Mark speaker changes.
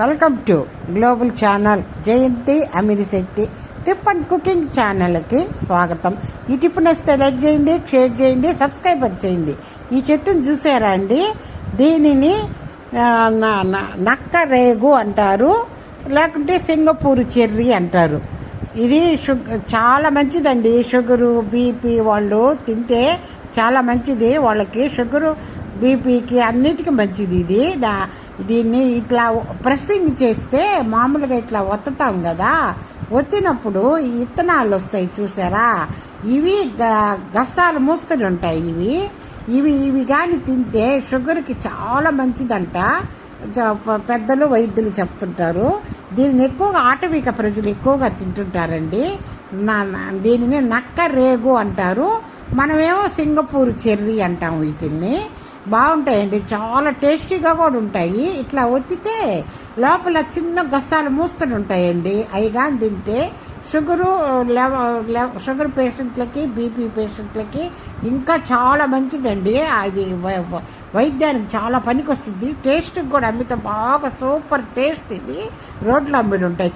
Speaker 1: Welcome to global channel Jayanthi Amirisetti tip and cooking ఛానల్కి స్వాగతం. ఈ టిప్ నచ్చితే లైక్ చేయండి షేర్ చేయండి సబ్స్క్రైబర్ చేయండి. ఈ చెట్టును చూసారా అండి? దీనిని న- నక్క రేగు అంటారు లేకుంటే సింగపూర్ చెర్రీ అంటారు. ఇది షుగర్ చాలా మంచిదండి. షుగరు బీపీ వాళ్ళు తింటే చాలా మంచిది. వాళ్ళకి షుగరు బీపీకి అన్నిటికీ మంచిది ఇది. దా దీన్ని ఇట్లా ప్రెస్సింగ్ చేస్తే మామూలుగా ఇట్లా ఒత్తుతాం కదా. ఒత్తినప్పుడు ఈ ఇత్తనాలు వస్తాయి చూసారా? ఇవి గ- గసాలు మూస్తూనే ఉంటాయి ఇవి. ఇవి ఇవి కానీ తింటే షుగర్కి చాలా మంచిదంట. పెద్దలు వైద్యులు చెప్తుంటారు. దీనిని ఎక్కువగా ఆటవిక ప్రజలు ఎక్కువగా తింటుంటారండి. నా- నా- దీనిని నక్క రేగు అంటారు. మనమేమో సింగపూర్ చెర్రీ అంటాం వీటిల్ని. బాగుంటాయండి. చాలా టేస్టీగా కూడా ఉంటాయి. ఇట్లా ఒత్తితే లోపల చిన్న గసాలు మూస్తూ ఉంటాయండి. అవి కానీ తింటే షుగరు లెవ షుగర్ పేషెంట్లకి బీపీ పేషెంట్లకి ఇంకా చాలా మంచిదండి. అది వై- వైద్యానికి చాలా పనికి వస్తుంది టేస్ట్కి కూడా అమ్మితే బాగా సూపర్ టేస్ట్ ఇది. రోడ్లు అమ్మిడి ఉంటాయి.